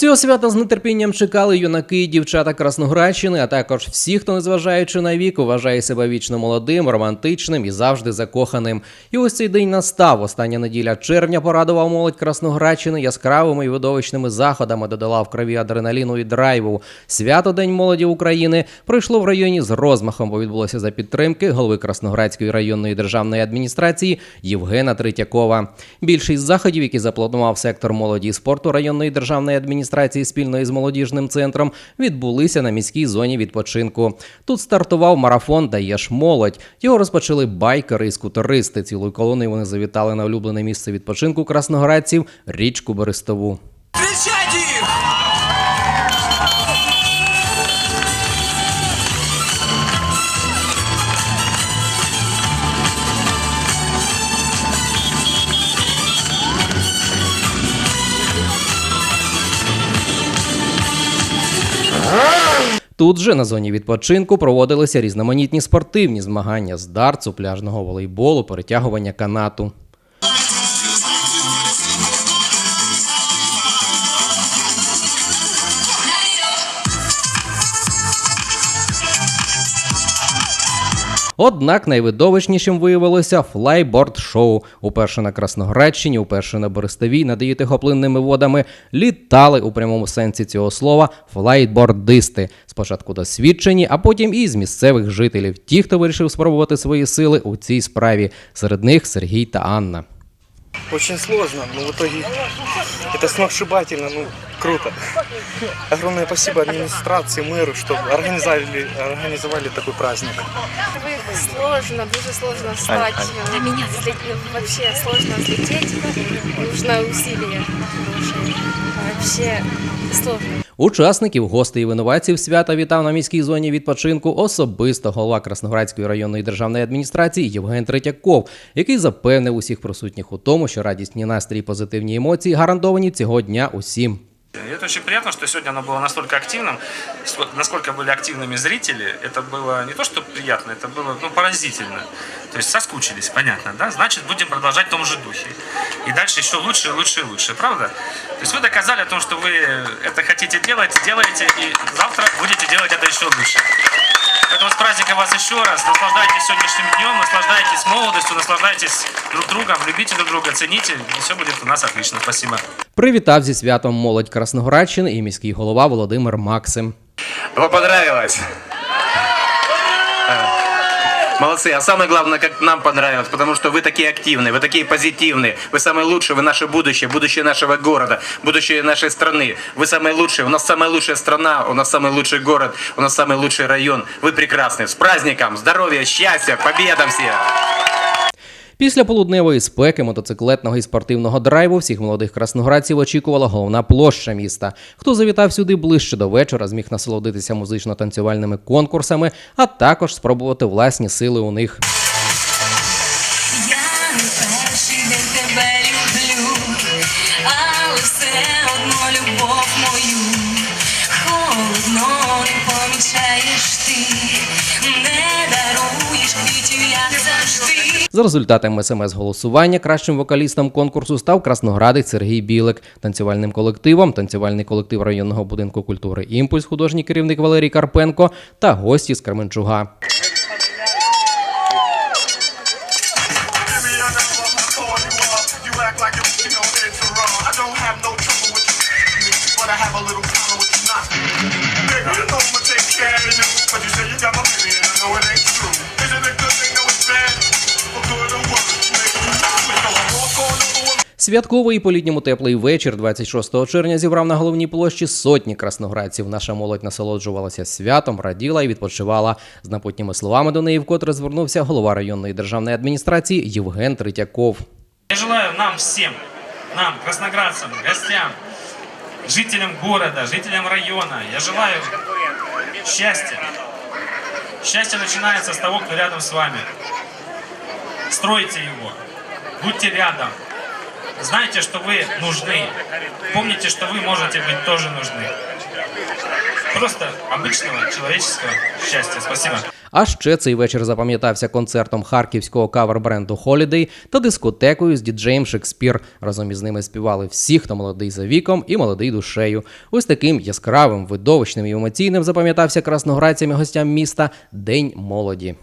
Цього свята з нетерпінням чекали юнаки дівчата Красноградщини, а також всі, хто, незважаючи на вік, вважає себе вічно молодим, романтичним і завжди закоханим. І ось цей день настав. Остання неділя червня порадував молодь Красноградщини яскравими і видовищними заходами, додала в крові адреналіну і драйву. Свято День молоді України пройшло в районі з розмахом, бо відбулося за підтримки голови Красноградської районної державної адміністрації Євгена Третьякова. Більшість заходів, які запланував сектор молоді і спорту районної державної адміністрації спільно із молодіжним центром, відбулися на міській зоні відпочинку. Тут стартував марафон Даєш молодь. Його розпочали байкери і скутеристи. Цілою колоною вони завітали на улюблене місце відпочинку красноградців річку Берестову. Кричать Тут же на зоні відпочинку проводилися різноманітні спортивні змагання з дартсу, пляжного волейболу, перетягування канату. Однак найвидовищнішим виявилося флайборд-шоу. Уперше на Красноградщині, уперше на Берестовій, над її тихоплинними водами літали у прямому сенсі цього слова флайбордисти. Спочатку досвідчені, а потім і з місцевих жителів. Ті, хто вирішив спробувати свої сили у цій справі. Серед них Сергій та Анна. Очень сложно, но в итоге это сногсшибательно, ну, круто. Огромное спасибо администрации, мэру, что организовали, организовали такой праздник. Сложно, дуже сложно встать. Для меня вообще сложно взлететь. Нужно усилие. большое. Вообще сложно. Учасників, гостей і винуватців свята вітав на міській зоні відпочинку особисто голова Красноградської районної державної адміністрації Євген Третяков, який запевнив усіх присутніх у тому, що радісні настрій позитивні емоції гарантовані цього дня усім. И это очень приятно, что сегодня оно было настолько активным, ско- насколько были активными зрители. Это было не то, что приятно, это было ну, поразительно. То есть соскучились, понятно, да? Значит, будем продолжать в том же духе. И дальше еще лучше, лучше лучше, правда? То есть вы доказали о том, что вы это хотите делать, делаете, и завтра будете делать это еще лучше. Поэтому с праздником вас еще раз. Наслаждайтесь сегодняшним днем, наслаждайтесь молодостью, наслаждайтесь друг другом, любите друг друга, цените, и все будет у нас отлично. Спасибо. Привітав зі святом молодь Красноградщини і міський голова Володимир Максим. Вам понравилось? Молодцы, а самое главное, как нам понравилось, потому что вы такие активные, вы такие позитивные, вы самые лучшие, вы наше будущее, будущее нашего города, будущее нашей страны. Вы самые лучшие, у нас самая лучшая страна, у нас самый лучший город, у нас самый лучший район. Вы прекрасны. С праздником, здоровья, счастья, победам всем! Після полудневої спеки, мотоциклетного і спортивного драйву всіх молодих красноградців очікувала головна площа міста. Хто завітав сюди ближче до вечора, зміг насолодитися музично-танцювальними конкурсами, а також спробувати власні сили у них. Я перший день тебе За результатами смс-голосування кращим вокалістом конкурсу став красноградець Сергій Білик. Танцювальним колективом танцювальний колектив районного будинку культури Імпульс, художній керівник Валерій Карпенко та гості з wrong. I don't have no trouble with you, but I have a little problem with you not. Святковий і по-літньому теплий вечір 26 червня зібрав на головній площі сотні красноградців. Наша молодь насолоджувалася святом, раділа і відпочивала. З напутніми словами до неї вкотре звернувся голова районної державної адміністрації Євген Третьяков. Я желаю нам всем, нам, красноградцам, гостям, жителям города, жителям района, я желаю счастья. Счастье начинается с того, кто рядом с вами. Стройте его, будьте рядом. Знайте, что вы нужны. Помните, что вы можете быть тоже нужны. просто обычного человеческого счастья. Спасибо. А ще цей вечір запам'ятався концертом харківського кавер-бренду Holiday та дискотекою з діджеєм Шекспір. Разом із ними співали всі, хто молодий за віком і молодий душею. Ось таким яскравим, видовищним і емоційним запам'ятався красноградцям і гостям міста День молоді.